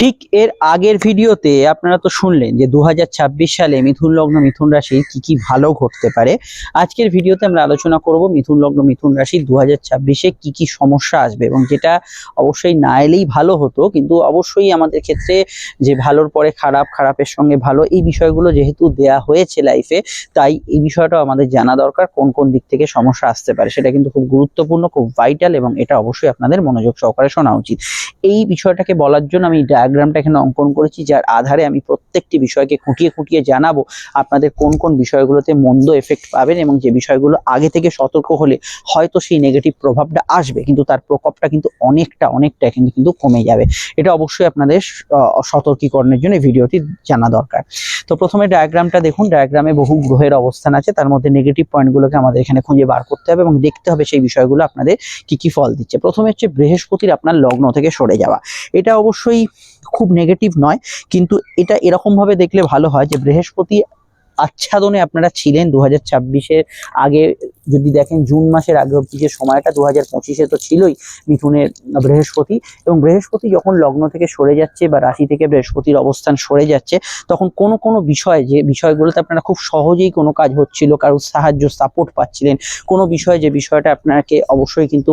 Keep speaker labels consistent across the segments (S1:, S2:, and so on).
S1: ঠিক এর আগের ভিডিওতে আপনারা তো শুনলেন যে দু হাজার ছাব্বিশ সালে মিথুন লগ্ন, মিথুন রাশি কি কি ভালো ঘটতে পারে। আজকের ভিডিওতে আমরা আলোচনা করব মিথুন লগ্ন, মিথুন রাশি দু হাজার কি কি সমস্যা আসবে এবং যেটা অবশ্যই না এলেই ভালো হতো। কিন্তু অবশ্যই আমাদের ক্ষেত্রে যে ভালোর পরে খারাপ, খারাপের সঙ্গে ভালো এই বিষয়গুলো যেহেতু দেয়া হয়েছে লাইফে তাই এই বিষয়টাও আমাদের জানা দরকার কোন কোন দিক থেকে সমস্যা আসতে পারে। সেটা কিন্তু খুব গুরুত্বপূর্ণ, খুব ভাইটাল এবং এটা অবশ্যই আপনাদের মনোযোগ সহকারে শোনা উচিত। এই বিষয়টাকে বলার জন্য আমি ডায়াগ্রামটা এখানে অঙ্কন করেছি, যার আধারে আমি প্রত্যেকটি বিষয়কে খুঁটিয়ে খুঁটিয়ে জানাব আপনাদের কোন কোন বিষয়গুলোতে মন্দ এফেক্ট পাবেন এবং যে বিষয়গুলো আগে থেকে সতর্ক হলে হয়তো সেই নেগেটিভ প্রভাবটা আসবে, কিন্তু তার প্রকোপটা কিন্তু অনেকটা অনেকটা এখানে কিন্তু কমে যাবে। এটা অবশ্যই আপনাদের সতর্কীকরণের জন্য ভিডিওটি জানা দরকার। তো প্রথমে ডায়াগ্রামটা দেখুন ডায়াগ্রামে বহু গ্রহের অবস্থান আছে, তার মধ্যে নেগেটিভ পয়েন্টগুলোকে আমাদের এখানে খুঁজে বার করতে হবে এবং দেখতে হবে সেই বিষয়গুলো আপনাদের কি কি ফল দিচ্ছে। প্রথমে হচ্ছে বৃহস্পতির আপনার লগ্ন থেকে সরে যাওয়া। এটা অবশ্যই খুব নেগেটিভ নয় কিন্তু এটা এরকম ভাবে দেখলে ভালো হয় যে বৃহস্পতি আচ্ছাদনে আপনারা ছিলেন দু হাজার আগে যদি দেখেন জুন মাসের আগে অব্দি যে সময়টা দু হাজার তো ছিলই মিথুনের বৃহস্পতি। এবং বৃহস্পতি যখন লগ্ন থেকে সরে যাচ্ছে বা রাশি থেকে বৃহস্পতির অবস্থান সরে যাচ্ছে, তখন কোনো কোনো বিষয় যে বিষয়গুলোতে আপনারা খুব সহজেই কোনো কাজ হচ্ছিল, কারোর সাহায্য, সাপোর্ট পাচ্ছিলেন, কোনো বিষয়ে যে বিষয়টা আপনাকে অবশ্যই কিন্তু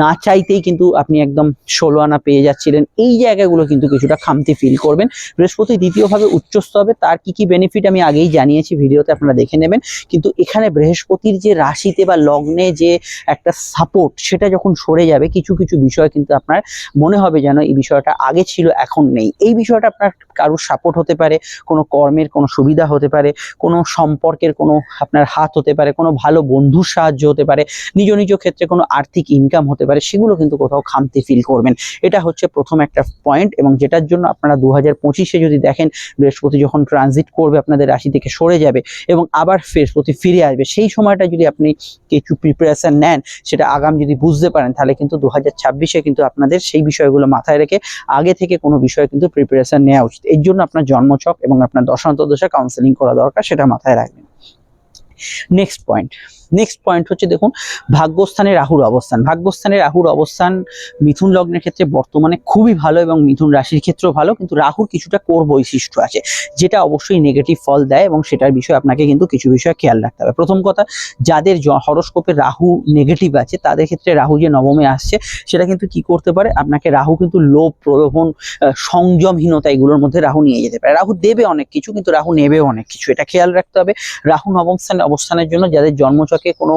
S1: না চাইতেই কিন্তু আপনি একদম ষোলো আনা পেয়ে যাচ্ছিলেন, এই জায়গাগুলো কিন্তু কিছুটা খামতি ফিল করবেন। বৃহস্পতি দ্বিতীয়ভাবে উচ্চস্থ হবে, তার কি কি বেনিফিট আমি আগেই জানিয়েছি, ভিডিওতে আপনারা দেখে নেবেন। কিন্তু এখানে বৃহস্পতির যে রাশিতে বা লগ্নে যে একটা সাপোর্ট সেটা যখন সরে যাবে, কিছু কিছু বিষয় কিন্তু আপনার মনে হবে যেন এই বিষয়টা আগে ছিল, এখন নেই। এই বিষয়টা আপনার কারোর সাপোর্ট হতে পারে, কোনো কর্মের কোনো সুবিধা হতে পারে, কোনো সম্পর্কের কোনো আপনার হাত হতে পারে, কোনো ভালো বন্ধুর সাহায্য হতে পারে, নিজ নিজ ক্ষেত্রে কোনো আর্থিক ইনকাম হতে পারে, সেগুলো কিন্তু কোথাও খামতি ফিল করবেন। এটা হচ্ছে প্রথম একটা পয়েন্ট এবং যেটার জন্য আপনারা দু হাজার পঁচিশে যদি দেখেন, বৃহস্পতি যখন ট্রানজিট করবে আপনাদের রাশি থেকে সরে যাবে এবং আবার ফের প্রতি ফিরে আসবে। সেই সময়টা যদি আপনি কিছু প্রিপারেশান নেন, সেটা আগাম যদি বুঝতে পারেন, তাহলে কিন্তু দু হাজার ছাব্বিশে কিন্তু আপনাদের সেই বিষয়গুলো মাথায় রেখে আগে থেকে কোনো বিষয়ে কিন্তু প্রিপারেশান নেওয়া উচিত। এর জন্য আপনার জন্মছক এবং আপনার দশান্তদশা কাউন্সেলিং করা দরকার, সেটা মাথায় রাখবেন। নেক্সট পয়েন্ট নেক্সট পয়েন্ট হচ্ছে দেখুন, ভাগ্যস্থানে রাহুর অবস্থান। ভাগ্যস্থানে রাহুর অবস্থান মিথুন লগ্নের ক্ষেত্রে বর্তমানে খুবই ভালো এবং মিথুন রাশির ক্ষেত্রেও ভালো, কিন্তু রাহুর কিছুটা কোর বৈশিষ্ট্য আছে, যেটা অবশ্যই নেগেটিভ ফল দেয় এবং সেটার বিষয়ে আপনাকে কিন্তু কিছু বিষয়ে খেয়াল রাখতে হবে। প্রথম কথা, যাদের হরস্কোপে রাহু নেগেটিভ আছে, তাদের ক্ষেত্রে রাহু যে নবমে আসছে, সেটা কিন্তু কি করতে পারে? আপনাকে রাহু কিন্তু লোভ, প্রলোভন সংযমহীনতা এগুলোর মধ্যে রাহু নিয়ে যেতে পারে। রাহু দেবে অনেক কিছু, কিন্তু রাহু নেবেও অনেক কিছু, এটা খেয়াল রাখতে হবে। রাহু নবম স্থানে অবস্থানের জন্য যাদের জন্মচকে কোনো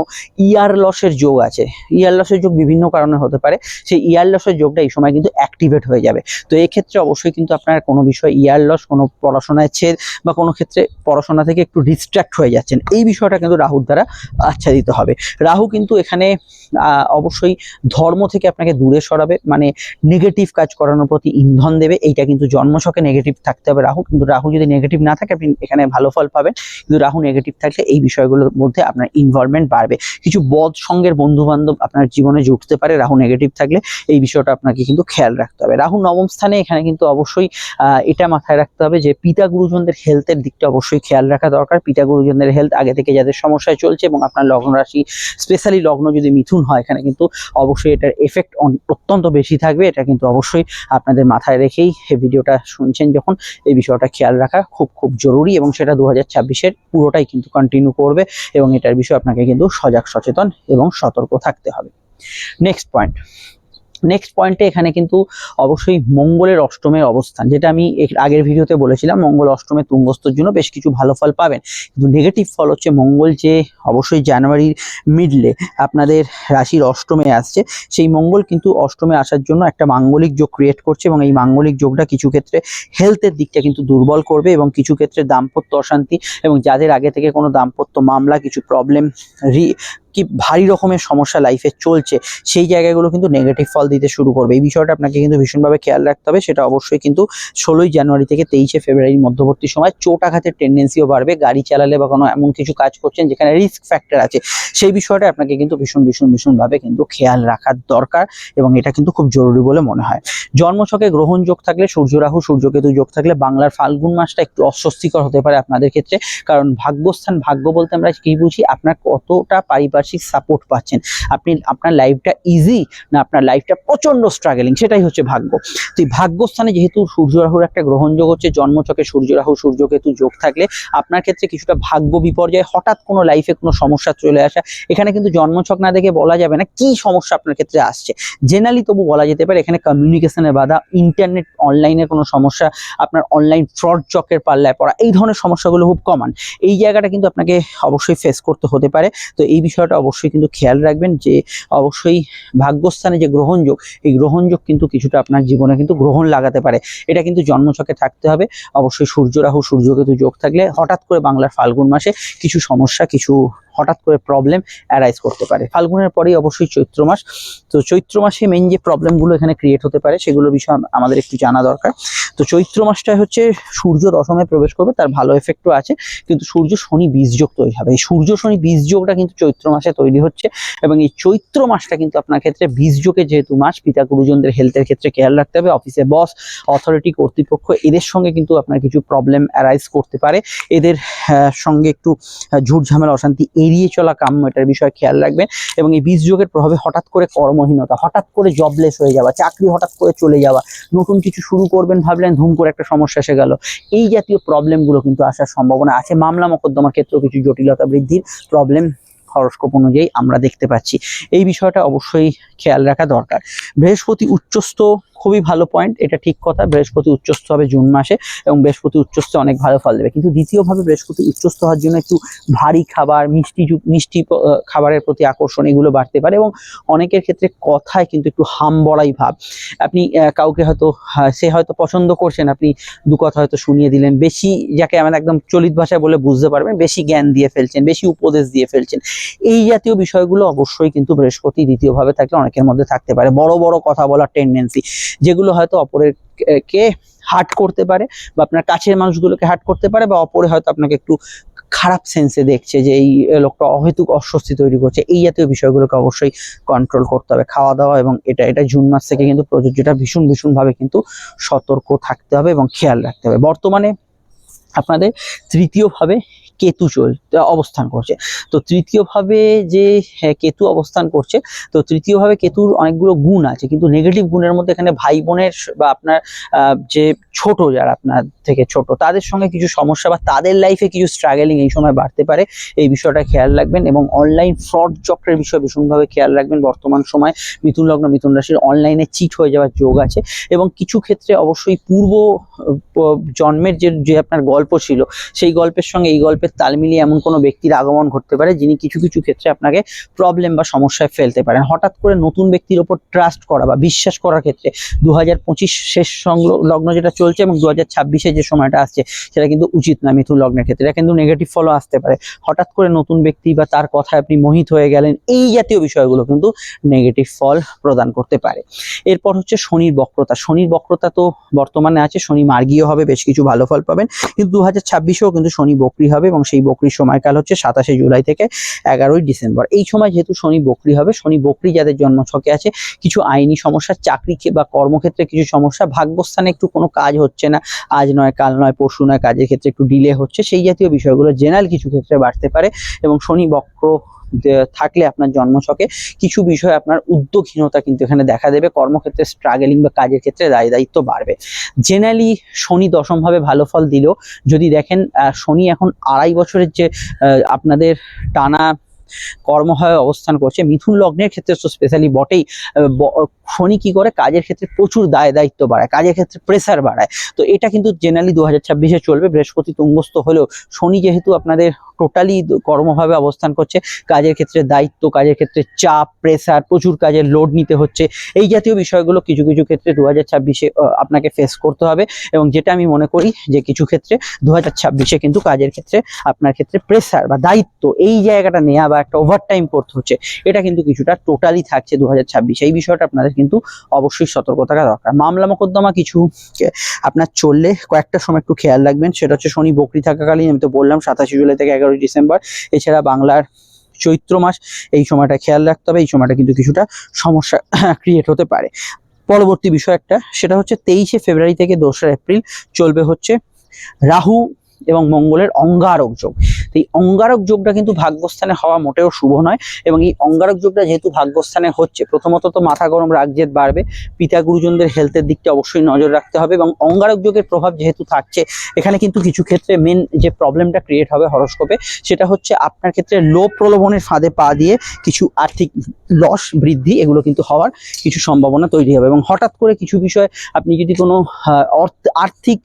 S1: ইয়ার লসের যোগ আছে। ইয়ার লসের যোগ বিভিন্ন কারণে হতে পারে। সেই ইয়ার লসের যোগটা এই সময় কিন্তু অ্যাক্টিভেট হয়ে যাবে। তো এই ক্ষেত্রে অবশ্যই কিন্তু আপনার কোনো বিষয় ইয়ার লস কোনো পড়াশোনায় ছেদ বা কোনো ক্ষেত্রে পড়াশোনা থেকে একটু ডিস্ট্র্যাক্ট হয়ে যাচ্ছেন, এই বিষয়টা কিন্তু রাহুর দ্বারা আচ্ছাদিত হবে। রাহু কিন্তু এখানে অবশ্যই ধর্ম থেকে আপনাকে দূরে সরাবে মানে নেগেটিভ কাজ করানোর প্রতি ইন্ধন দেবে, এইটা কিন্তু জন্মছকে নেগেটিভ থাকতে হবে রাহু। কিন্তু রাহু যদি নেগেটিভ না থাকে, আপনি এখানে ভালো ফল পাবেন। কিন্তু রাহু নেগেটিভ থাকলে এই বিষয়গুলোর মধ্যে আপনার ইনভলভমেন্ট বাড়বে। কিছু বদ সঙ্গের বন্ধু বান্ধব আপনার জীবনে জুটতে পারে, রাহু নেগেটিভ থাকলে এই বিষয়টা আপনাকে কিন্তু খেয়াল রাখতে হবে। রাহু নবম স্থানে এখানে কিন্তু অবশ্যই এটা মাথায় রাখতে হবে যে পিতা গুরুজনদের হেলথের দিকটা অবশ্যই খেয়াল রাখা দরকার। পিতা গুরুজনদের হেলথ আগে থেকে যাদের সমস্যায় চলছে এবং আপনার লগ্ন রাশি স্পেশালি লগ্ন যদি মিথুন হয়, এখানে কিন্তু অবশ্যই এটার এফেক্ট অত্যন্ত বেশি থাকবে। এটা কিন্তু অবশ্যই আপনাদের মাথায় রেখেই ভিডিওটা শুনছেন যখন, এই বিষয়টা খেয়াল রাখা খুব খুব জরুরি এবং সেটা দু হাজার পুরোটাই কিন্তু কন্টিনিউ করবে এবং এটার বিষয়ে আপনাকে কিন্তু সজাগ সচেতন এবং সতর্ক থাকতে হবে। নেক্সট পয়েন্ট নেক্সট পয়েন্টে এখানে কিন্তু অবশ্যই মঙ্গলের অষ্টমের অবস্থান, যেটা আমি এর আগের ভিডিওতে বলেছিলাম, মঙ্গল অষ্টমে তুঙ্গস্তর জন্য বেশ কিছু ভালো ফল পাবেন। কিন্তু নেগেটিভ ফল হচ্ছে মঙ্গল যে অবশ্যই জানুয়ারির মিডলে আপনাদের রাশির অষ্টমে আসছে, সেই মঙ্গল কিন্তু অষ্টমে আসার জন্য একটা মাঙ্গলিক যোগ ক্রিয়েট করছে এবং এই মাঙ্গলিক যোগটা কিছু ক্ষেত্রে হেলথের দিকটা কিন্তু দুর্বল করবে এবং কিছু ক্ষেত্রে দাম্পত্য অশান্তি এবং যাদের আগে থেকে কোনো দাম্পত্য মামলা, কিছু প্রবলেম রি কি ভারী রকমের সমস্যা লাইফে চলছে, সেই জায়গাগুলো কিন্তু নেগেটিভ ফল দিতে শুরু করবে। এই বিষয়টা আপনাকে কিন্তু ভীষণভাবে খেয়াল রাখতে হবে, সেটা অবশ্যই কিন্তু ষোলোই জানুয়ারি থেকে তেইশে ফেব্রুয়ারির মধ্যবর্তী সময় চোটাঘাতের টেন্ডেন্সিও বাড়বে। গাড়ি চালালে বা কোনো এমন কিছু কাজ করছেন যেখানে রিস্ক ফ্যাক্টর আছে, সেই বিষয়টা আপনাকে কিন্তু ভীষণ ভীষণ, ভীষণভাবে কিন্তু খেয়াল রাখার দরকার এবং এটা কিন্তু খুব জরুরি বলে মনে হয়। জন্মছকে গ্রহণ যোগ থাকলে সূর্য রাহু, সূর্যকেতু যোগ থাকলে বাংলার ফাল্গুন মাসটা একটু অস্বস্তিকর হতে পারে আপনাদের ক্ষেত্রে, কারণ ভাগ্যস্থান ভাগ্য বলতে আমরা কি বুঝি? আপনার কতটা পারিপার্শ্বিক পারিপার্শ্বিক সাপোর্ট পাচ্ছেন। আপনি, আপনার লাইফটা ইজি না আপনার লাইফটা প্রচণ্ড স্ট্রাগলিং সেটাই হচ্ছে ভাগ্য। তো এই ভাগ্যস্থানে যেহেতু সূর্য রাহুর একটা গ্রহণযোগ হচ্ছে জন্মচকে সূর্য রাহু সূর্যকেতু যোগ থাকলে আপনার ক্ষেত্রে কিছুটা ভাগ্য বিপর্যয়, হঠাৎ কোনো লাইফে কোনো সমস্যা চলে আসা, এখানে কিন্তু জন্মছক না দেখে বলা যাবে না কি সমস্যা আপনার ক্ষেত্রে আসছে। জেনারেলি তবু বলা যেতে পারে, এখানে কমিউনিকেশনের বাধা ইন্টারনেট অনলাইনের কোনো সমস্যা, আপনার অনলাইন ফ্রড চকের পাল্লায় পড়া, এই ধরনের সমস্যাগুলো খুব কমন এই জায়গাটা কিন্তু আপনাকে অবশ্যই ফেস করতে হতে পারে। তো এই বিষয়টা অবশ্যই কিন্তু খেয়াল রাখবেন যে অবশ্যই ভাগ্যস্থানে যে গ্রহণযোগ, এই গ্রহণযোগ কিন্তু কিছুটা আপনার জীবনে কিন্তু গ্রহণ লাগাতে পারে। এটা কিন্তু জন্মছকে থাকতে হবে। অবশ্যই সূর্য রাহু, সূর্যকেতু যোগ থাকলে হঠাৎ করে বাংলার ফাল্গুন মাসে কিছু সমস্যা, কিছু হঠাৎ করে প্রবলেম অ্যারাইজ করতে পারে। ফাল্গুনের পরেই অবশ্যই চৈত্র মাস। তো চৈত্র মাসে মেন যে প্রবলেমগুলো এখানে ক্রিয়েট হতে পারে, সেগুলো বিষয়ে আমাদের একটু জানা দরকার। তো চৈত্র মাসটা হচ্ছে সূর্য দশমে প্রবেশ করবে, তার ভালো এফেক্টও আছে। কিন্তু সূর্য শনি বীজযোগ তৈরি হবে। এই সূর্য শনি বীজযোগটা কিন্তু চৈত্র মাসে তৈরি হচ্ছে এবং এই চৈত্র মাসটা কিন্তু আপনার ক্ষেত্রে বীজযোগে যেহেতু মাস, পিতা গুরুজনদের হেলথের ক্ষেত্রে খেয়াল রাখতে হবে। অফিসে বস অথরিটি কর্তৃপক্ষ, এদের সঙ্গে কিন্তু আপনার কিছু প্রবলেম অ্যারাইজ করতে পারে। এদের সঙ্গে একটু ঝুট ঝামেলা, অশান্তি এড়িয়ে চলা কাম্য, এটার বিষয়ে খেয়াল রাখবেন। এবং এই বীজ যোগের প্রভাবে হঠাৎ করে কর্মহীনতা, হঠাৎ করে জবলেস হয়ে যাওয়া, চাকরি হঠাৎ করে চলে যাওয়া, নতুন কিছু শুরু করবেন ভাবলেন, ধুম করে একটা সমস্যা এসে গেল। এই জাতীয় প্রবলেমগুলো কিন্তু আসার সম্ভাবনা আছে। মামলা মোকদ্দমার ক্ষেত্রেও কিছু জটিলতা বৃদ্ধির প্রবলেম হরস্কোপ অনুযায়ী আমরা দেখতে পাচ্ছি। এই বিষয়টা অবশ্যই খেয়াল রাখা দরকার। বৃহস্পতি উচ্চস্থ খুবই ভালো পয়েন্ট এটা ঠিক কথা, বৃহস্পতি উচ্চস্থ হবে জুন মাসে এবং বৃহস্পতি উচ্চস্থ অনেক ভালো ফল দেবে। কিন্তু দ্বিতীয়ভাবে বৃহস্পতি উচ্চস্থ হওয়ার জন্য একটু ভারী খাবার, মিষ্টি মিষ্টি খাবারের প্রতি আকর্ষণ এগুলো বাড়তে পারে এবং অনেকের ক্ষেত্রে কথায় কিন্তু একটু হাম বড়াই ভাব। আপনি কাউকে হয়তো সে হয়তো পছন্দ করছেন, আপনি দু কথা হয়তো শুনিয়ে দিলেন। বেশি যাকে আমরা একদম চলিত ভাষায় বলে বুঝতে পারবেন, বেশি জ্ঞান দিয়ে ফেলছেন, বেশি উপদেশ দিয়ে ফেলছেন। এই জাতীয় বিষয়গুলো অবশ্যই কিন্তু বৃহস্পতি দ্বিতীয়ভাবে থাকলে অনেকের মধ্যে থাকতে পারে। বড় বড় কথা বলার টেন্ডেন্সি যেগুলো হয়তো অপরের কে- হার্ট করতে পারে বা আপনার কাছের মানুষগুলোকে হার্ট করতে পারে বা অপরে হয়তো আপনাকে একটু খারাপ সেন্সে দেখছে যে এই লোকটা অহেতুক অস্বস্তি তৈরি করছে, এই জাতীয় বিষয়গুলোকে অবশ্যই কন্ট্রোল করতে হবে। খাওয়া দাওয়া এবং এটা এটা জুন মাস থেকে কিন্তু প্রযোজ্যটা ভীষণ, ভীষণভাবে কিন্তু সতর্ক থাকতে হবে এবং খেয়াল রাখতে হবে। বর্তমানে আপনাদের তৃতীয়ভাবে কেতু চল অবস্থান করছে। তো তৃতীয়ভাবে যে হ্যাঁ, কেতু অবস্থান করছে তো তৃতীয়ভাবে কেতুর অনেকগুলো গুণ আছে কিন্তু নেগেটিভ গুণের মধ্যে এখানে ভাই বোনের বা আপনার যে ছোট যারা আপনার থেকে ছোট তাদের সঙ্গে কিছু সমস্যা বা তাদের লাইফে কিছু স্ট্রাগলিং এই সময় বাড়তে পারে এই বিষয়টা খেয়াল রাখবেন। এবং অনলাইন ফ্রড চক্রের বিষয়ে ভীষণভাবে খেয়াল রাখবেন। বর্তমান সময় মিথুন লগ্ন মিথুন রাশির অনলাইনে চিট হয়ে যাওয়ার যোগ আছে। এবং কিছু ক্ষেত্রে অবশ্যই পূর্ব জন্মের যে যে আপনার গল্প ছিল। সেই গল্পের সঙ্গে এই গল্পের তাল মিলিয়ে এমন কোনো ব্যক্তির আগমন ঘটতে পারে যিনি কিছু কিছু ক্ষেত্রে আপনাকে প্রবলেম বা সমস্যায় ফেলতে পারেন। হঠাৎ করে নতুন ব্যক্তির ওপর ট্রাস্ট করা বা বিশ্বাস করার ক্ষেত্রে দু হাজার পঁচিশ শেষ লগ্ন যেটা চলছে এবং দু হাজার যে সময়টা আসছে, সেটা কিন্তু উচিত না মিথুন লগ্নের ক্ষেত্রে। এটা কিন্তু নেগেটিভ ফলও আসতে পারে। হঠাৎ করে নতুন ব্যক্তি বা তার কথায় আপনি মোহিত হয়ে গেলেন, এই জাতীয় বিষয়গুলো কিন্তু নেগেটিভ ফল প্রদান করতে পারে। এরপর হচ্ছে শনির বক্রতা। শনির বক্রতা তো বর্তমানে আছে, শনি মার্গীয় হবে, বেশ কিছু ভালো ফল পাবেন। কিন্তু দু হাজার ছাব্বিশেও কিন্তু শনি বকরি হবে এবং সেই বকরির সময়কাল হচ্ছে সাতাশে জুলাই থেকে এগারোই ডিসেম্বর। এই সময় যেহেতু শনি বকরি হবে, শনি বকরি যাদের জন্মছকে আছে, কিছু আইনি সমস্যা, চাকরি বা কর্মক্ষেত্রে কিছু সমস্যা, ভাগ্যস্থানে একটু কোনো কাজ হচ্ছে না, আজ নয়, কাল নয়, পরশু নয়, কাজের ক্ষেত্রে একটু ডিলে হচ্ছে, সেই জাতীয় বিষয়গুলো জেনারেল কিছু ক্ষেত্রে বাড়তে পারে এবং শনি বক্র থাকলে আপনার জন্মছকে কিছু বিষয়ে আপনার উদ্যোগহীনতা কিন্তু এখানে দেখা দেবে। কর্মক্ষেত্রে স্ট্রাগলিং বা কাজের ক্ষেত্রে দায় দায়িত্ব বাড়বে। জেনারেলি শনি দশমভাবে ভালো ফল দিলেও, যদি দেখেন শনি এখন আড়াই বছরের যে আপনাদের টানা কর্মহয় অবস্থান করছে, মিথুন লগ্নের ক্ষেত্রে তো স্পেশালি বটেই শনি কি করে? কাজের ক্ষেত্রে প্রচুর দায়, দায়িত্ব বাড়ায়, কাজের ক্ষেত্রে প্রেসার বাড়ায়। তো এটা কিন্তু জেনারেলি দু হাজার ছাব্বিশে চলবে, বৃহস্পতি তুঙ্গস্থ হলেও। শনি যেহেতু আপনাদের টোটালি কর্মভাবে অবস্থান করছে, কাজের ক্ষেত্রে দায়িত্ব, কাজের ক্ষেত্রে চাপ প্রেসার প্রচুর কাজের লোড নিতে হচ্ছে। এই জাতীয় বিষয়গুলো কিছু কিছু ক্ষেত্রে দু হাজার ছাব্বিশে আপনাকে ফেস করতে হবে। এবং যেটা আমি মনে করি যে কিছু ক্ষেত্রে দু হাজার ছাব্বিশে কিন্তু কাজের ক্ষেত্রে আপনার ক্ষেত্রে প্রেসার বা দায়িত্ব এই জায়গাটা নেওয়া বা একটা ওভারটাইম করতে হচ্ছে, এটা কিন্তু কিছুটা টোটালি থাকছে দু হাজার ছাব্বিশে। এই বিষয়টা আপনাদের কিন্তু অবশ্যই সতর্ক থাকা দরকার। মামলা মোকদ্দমা কিছু আপনার চললে কয়েকটা সময় একটু খেয়াল রাখবেন। সেটা হচ্ছে শনি বকরি থাকাকালীন, আমি তো বললাম, সাতাশে জুলাই থেকে এগারোই ডিসেম্বর। এছাড়া বাংলার চৈত্র মাস, এই সময়টা খেয়াল রাখতে হবে। এই সময়টা কিন্তু কিছুটা সমস্যা ক্রিয়েট হতে পারে। পরবর্তী বিষয় একটা, সেটা হচ্ছে তেইশে ফেব্রুয়ারি থেকে দোসরা এপ্রিল চলবে হচ্ছে রাহু এবং মঙ্গলের অঙ্গারক যোগ। এই অঙ্গারক যোগটা কিন্তু ভাগ্যস্থানে হওয়া মোটেও শুভ নয় এবং এই অঙ্গারক যোগটা যেহেতু ভাগ্যস্থানে হচ্ছে, প্রথমত তো মাথা গরম রাগজেদ বাড়বে, পিতা গুরুজনদের হেলথের দিকটা অবশ্যই নজর রাখতে হবে এবং অঙ্গারক যোগের প্রভাব যেহেতু থাকছে, এখানে কিন্তু কিছু ক্ষেত্রে মেন যে প্রবলেমটা ক্রিয়েট হবে হরস্কোপে সেটা হচ্ছে আপনার ক্ষেত্রে লো প্রলোভনের ফাঁদে পা দিয়ে কিছু আর্থিক লস বৃদ্ধি, এগুলো কিন্তু হওয়ার কিছু সম্ভাবনা তৈরি হবে। এবং হঠাৎ করে কিছু বিষয় আপনি যদি কোনো আর্থিক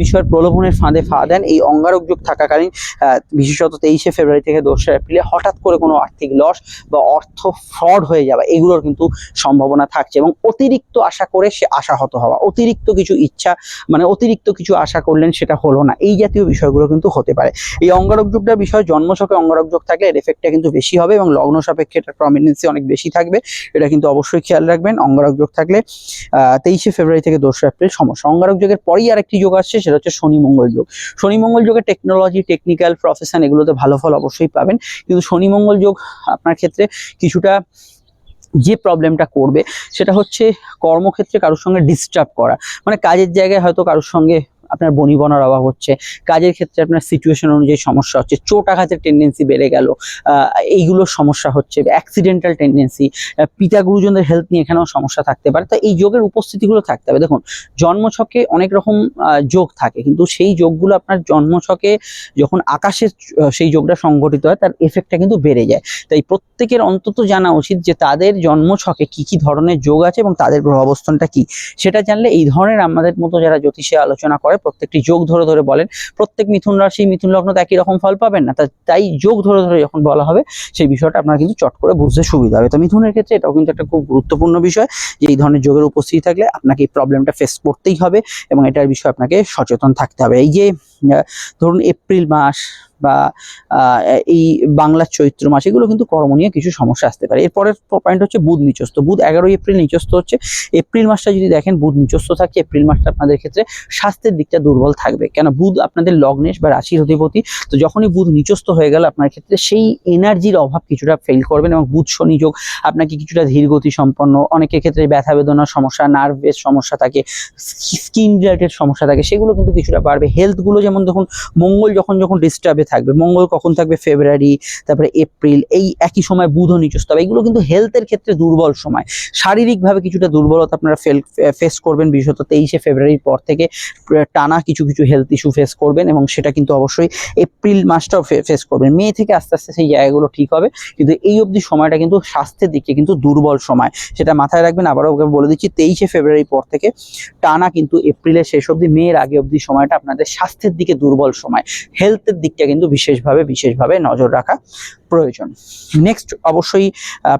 S1: বিষয়ের প্রলোভনের ফাঁদে ফা দেন, এই অঙ্গারক যুগ থাকাকালীন বিশেষত তেইশে ফেব্রুয়ারি থেকে দোসরা এপ্রিলে হঠাৎ করে কোনো আর্থিক লস বা অর্থ ফ্রড হয়ে যাওয়া, এগুলোর কিন্তু সম্ভাবনা থাকছে এবং অতিরিক্ত আশা করে সে আশাহত হওয়া, অতিরিক্ত কিছু ইচ্ছা মানে অতিরিক্ত কিছু আশা করলেন সেটা হলো না। এই জাতীয় বিষয়গুলো কিন্তু হতে পারে। এই অঙ্গারক যোগটার বিষয় জন্মছকে অঙ্গারক যোগ থাকলে এর এফেক্টটা কিন্তু বেশি হবে এবং লগ্ন সাপেক্ষে এটার প্রমিনেন্সি অনেক বেশি থাকবে। এটা কিন্তু অবশ্যই খেয়াল রাখবেন। অঙ্গারক যোগ থাকলে তেইশে ফেব্রুয়ারি থেকে দোসরা এপ্রিল সমস্যা। অঙ্গারক যোগের পরেই আরেকটি যোগ আসছে, সেটা হচ্ছে শনি মঙ্গল যোগ। শনি মঙ্গল যোগে টেকনোলজি টেকনিক্যাল প্রফেশন এগুলোতে ভালো ফল অবশ্যই পাবেন। কিন্তু শনি মঙ্গল যোগ আপনার ক্ষেত্রে কিছুটা যে প্রবলেমটা করবে, সেটা হচ্ছে কর্মক্ষেত্রে কারোর সঙ্গে ডিস্টার্ব করা। মানে কাজের জায়গায় হয়তো কারোর সঙ্গে আপনার বনিবনার অভাব হচ্ছে, কাজের ক্ষেত্রে আপনার সিচুয়েশন অনুযায়ী সমস্যা হচ্ছে চোট আঘাতের টেন্ডেন্সি বেড়ে গেল এইগুলোর সমস্যা হচ্ছে অ্যাক্সিডেন্টাল টেন্ডেন্সি পিতা গুরুজনদের হেলথ নিয়ে এখানেও সমস্যা থাকতে পারে। তো এই যোগের উপস্থিতিগুলো থাকতে হবে। দেখুন জন্মছকে অনেক রকম যোগ থাকে, কিন্তু সেই যোগগুলো আপনার জন্মছকে যখন আকাশের সেই যোগটা সংগঠিত হয়, তার এফেক্টটা কিন্তু বেড়ে যায়। তাই প্রত্যেকের অন্তত জানা উচিত যে তাদের জন্মছকে কি কি ধরনের যোগ আছে এবং তাদের গ্রহ অবস্থানটা কি। সেটা জানলে এই ধরনের আমাদের মতো যারা জ্যোতিষে আলোচনা করে প্রত্যেকটি যোগ ধরে ধরে বলেন। প্রত্যেক মিথুন রাশি, মিথুন লগ্ন তো একই রকম ফল পাবেন না তাই যোগ ধরে ধরে যখন বলা হবে, সেই বিষয়টা আপনার কিন্তু চট করে বুঝতে সুবিধা হবে। তো মিথুনের ক্ষেত্রে এটাও কিন্তু একটা খুব গুরুত্বপূর্ণ বিষয় যে এই ধরনের যোগের উপস্থিতি থাকলে আপনাকে এই প্রবলেমটা ফেস করতেই হবে এবং এটার বিষয়ে আপনাকে সচেতন থাকতে হবে। এই যে ধরুন এপ্রিল মাস বা এই বাংলার চৈত্র মাস, এগুলো কিন্তু কর্ম নিয়ে কিছু সমস্যা আসতে পারে। এরপরের পয়েন্ট হচ্ছে বুধ নিচস্ত বুধ এগারোই এপ্রিল নিচস্ত হচ্ছে। এপ্রিল মাসটা যদি দেখেন, বুধ নিচস্ত থাকে এপ্রিল মাসটা আপনাদের ক্ষেত্রে স্বাস্থ্যের দিকটা দুর্বল থাকবে। কেন? বুধ আপনাদের লগ্নেশ বা রাশির অধিপতি। তো যখনই বুধ নিচস্ত হয়ে গেল, আপনার ক্ষেত্রে সেই এনার্জির অভাব কিছুটা ফেল করবেন এবং বুধ শনি যোগ আপনাকে কিছুটা ধীরগতি সম্পন্ন, অনেকের ক্ষেত্রে ব্যথা বেদনার সমস্যা নার্ভের সমস্যা থাকে স্কিন রিলেটেড সমস্যা থাকে, সেগুলো কিন্তু কিছুটা বাড়বে। হেলথগুলো যেমন দেখুন মঙ্গল যখন যখন ডিস্টার্বে থাকবে, মঙ্গল কখন থাকবে? ফেব্রুয়ারি তারপরে এপ্রিল এই একই সময় বুধ নিচস্ত হবে এগুলো কিন্তু হেলথের ক্ষেত্রে দুর্বল সময়। শারীরিকভাবে কিছুটা দুর্বলতা আপনারা ফেল ফেস করবেন, বিশেষত তেইশে ফেব্রুয়ারির পর থেকে টানা কিছু কিছু হেলথ ইস্যু ফেস করবেন এবং সেটা কিন্তু অবশ্যই এপ্রিল মাসটাও ফেস করবেন। মে থেকে আস্তে আস্তে সেই জায়গাগুলো ঠিক হবে। কিন্তু এই অবধি সময়টা কিন্তু স্বাস্থ্যের দিকে কিন্তু দুর্বল সময়। সেটা মাথায় রাখবেন, আবারও বলে দিচ্ছি, তেইশে ফেব্রুয়ারির পর থেকে টানা কিন্তু এপ্রিলের শেষ অবধি, মেয়ের আগে অবধি সময়টা আপনাদের স্বাস্থ্যের দিকে দুর্বল সময়। হেলথের দিকটা কিন্তু বিশেষভাবে বিশেষভাবে নজর রাখা প্রয়োজন। নেক্সট অবশ্যই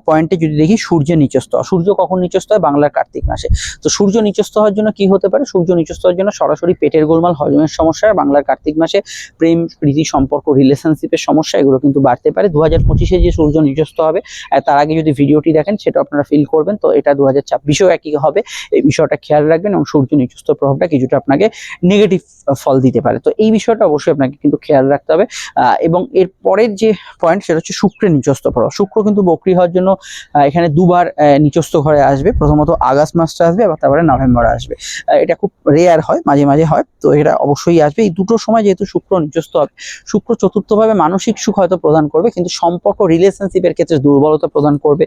S1: পয়েন্টে যদি দেখি সূর্য নিচস্থ। সূর্য কখন নিচস্থ হয়? বাংলার কার্তিক মাসে। তো সূর্য নিচস্থ হওয়ার জন্য কি হতে পারে? সূর্য নিচস্থ হওয়ার জন্য সরাসরি পেটের গোলমাল, হজমের সমস্যা বাংলার কার্তিক মাসে প্রেম প্রীতি সম্পর্ক রিলেশনশিপের সমস্যা, এগুলো কিন্তু বাড়তে পারে। দু হাজার পঁচিশে যে সূর্য নিচস্থ হবে তার আগে যদি ভিডিওটি দেখেন, সেটা আপনারা ফিল করবেন। তো এটা দু হাজার ছাব্বিশেও একই হবে। এই বিষয়টা খেয়াল রাখবেন এবং সূর্য নিচস্থ প্রভাবটা কিছুটা আপনাকে নেগেটিভ ফল দিতে পারে। তো এই বিষয়টা অবশ্যই আপনাকে কিন্তু খেয়াল রাখতে হবে। এবং এর পরের যে পয়েন্ট সেটা হচ্ছে শুক্রের নিচস্থ প্রভাব শুক্র কিন্তু বকরি হওয়ার জন্য এখানে দুবার নিচস্থ ঘরে আসবে। প্রথমত আগস্ট মাসটা আসবে, আবার তারপরে নভেম্বরে আসবে। এটা খুব রেয়ার হয়, মাঝে মাঝে হয়, তো এটা অবশ্যই আসবে। এই দুটো সময় যেহেতু শুক্র নিচস্থ হবে, শুক্র চতুর্থভাবে মানসিক সুখ হয়তো প্রদান করবে, কিন্তু সম্পর্ক রিলেশনশিপের ক্ষেত্রে দুর্বলতা প্রদান করবে।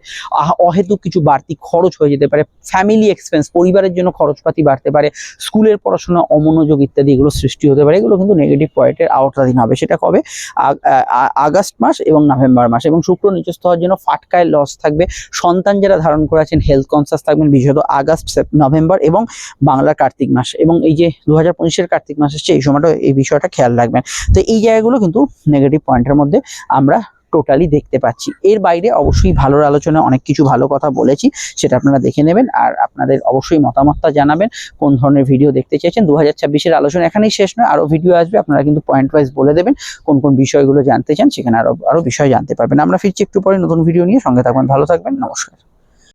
S1: অহেতুক কিছু বাড়তি খরচ হয়ে যেতে পারে ফ্যামিলি এক্সপেন্স পরিবারের জন্য খরচপাতি বাড়তে পারে, স্কুলের পড়াশোনা, অমনোযোগ ইত্যাদি এগুলো সৃষ্টি হতে পারে। এগুলো কিন্তু নেগেটিভ পয়েন্টের আওতাধীন হবে। সেটা কবে? আগস্ট মাস এবং নভেম্বর মাস এবং শুক্র নিচস্থ হওয়ার জন্য ফাটকায় লস থাকবে। সন্তান যারা ধারণ করে আছেন হেলথ কনসাস থাকবেন বিশেষত আগস্ট নভেম্বর এবং বাংলার কার্তিক মাস এবং এই যে দু হাজার পঁচিশের কার্তিক মাস আসছে এই সময়টা এই বিষয়টা খেয়াল রাখবেন। তো এই জায়গাগুলো কিন্তু নেগেটিভ পয়েন্টের মধ্যে আমরা টোটালি দেখতে পাচ্ছি। এর বাইরে অবশ্যই ভালো আলোচনা অনেক কিছু ভালো কথা বলেছি, সেটা আপনারা দেখে নেবেন আর আপনাদের অবশ্যই মতামতটা জানাবেন, কোন ধরনের ভিডিও দেখতে চাইছেন। দু হাজার আলোচনা এখানেই শেষ নয়, আরও ভিডিও আসবে, আপনারা কিন্তু পয়েন্ট ওয়াইজ বলে দেবেন কোন কোন বিষয়গুলো জানতে চান, সেখানে আরও আরও বিষয় জানতে পারবেন। আমরা ফিরছি একটু পরে নতুন ভিডিও নিয়ে, সঙ্গে থাকবেন, ভালো থাকবেন, নমস্কার।